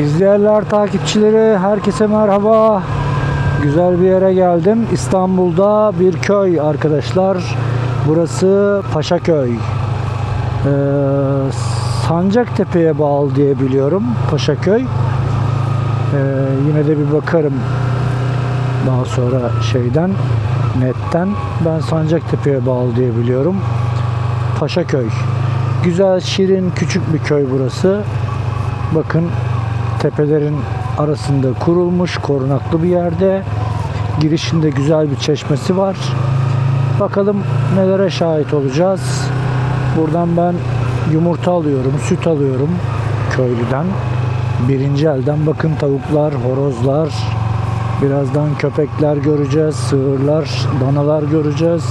İzleyenler, takipçileri herkese merhaba. Güzel bir yere geldim. İstanbul'da bir köy arkadaşlar. Burası Paşaköy. Ee, Sancaktepe'ye bağlı diye biliyorum Paşaköy. Ee, yine de bir bakarım daha sonra şeyden netten. Ben Sancaktepe'ye bağlı diye biliyorum. Paşaköy. Güzel, şirin, küçük bir köy burası. Bakın tepelerin arasında kurulmuş korunaklı bir yerde. Girişinde güzel bir çeşmesi var. Bakalım nelere şahit olacağız. Buradan ben yumurta alıyorum, süt alıyorum köylüden. Birinci elden bakın tavuklar, horozlar. Birazdan köpekler göreceğiz, sığırlar, danalar göreceğiz.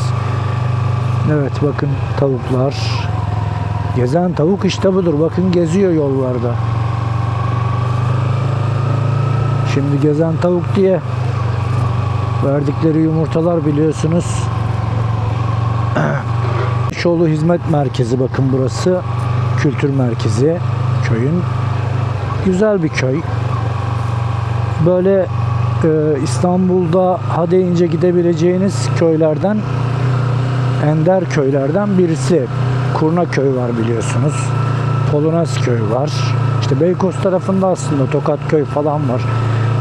Evet bakın tavuklar. Gezen tavuk işte budur. Bakın geziyor yollarda. Şimdi gezen tavuk diye verdikleri yumurtalar biliyorsunuz. Şolu Hizmet Merkezi bakın burası. Kültür merkezi köyün. Güzel bir köy. Böyle e, İstanbul'da ha deyince gidebileceğiniz köylerden ender köylerden birisi. Kurnaköy var biliyorsunuz. Polonez köy var. İşte Beykoz tarafında aslında Tokat köy falan var.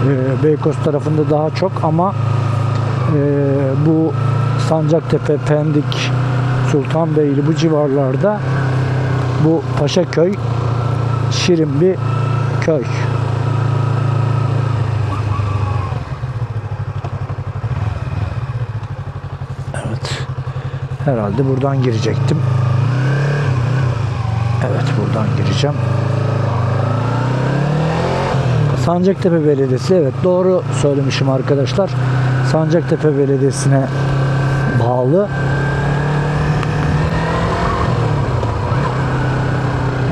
Ee, Beykoz tarafında daha çok ama e, bu Sancaktepe, Pendik, Sultanbeyli bu civarlarda bu Paşaköy şirin bir köy. Evet. Herhalde buradan girecektim. Evet buradan gireceğim. Sancaktepe Belediyesi evet doğru söylemişim arkadaşlar. Sancaktepe Belediyesi'ne bağlı.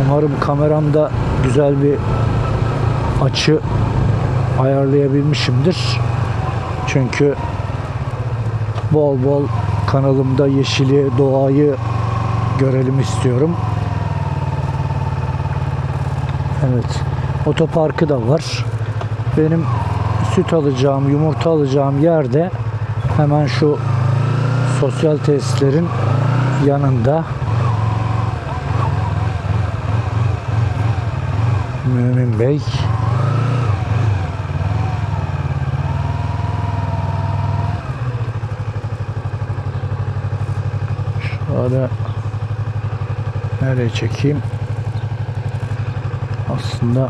Umarım kameramda güzel bir açı ayarlayabilmişimdir. Çünkü bol bol kanalımda yeşili, doğayı görelim istiyorum. Evet. Otoparkı da var. Benim süt alacağım, yumurta alacağım yerde hemen şu sosyal tesislerin yanında Mümin Bey Şöyle nereye çekeyim? Aslında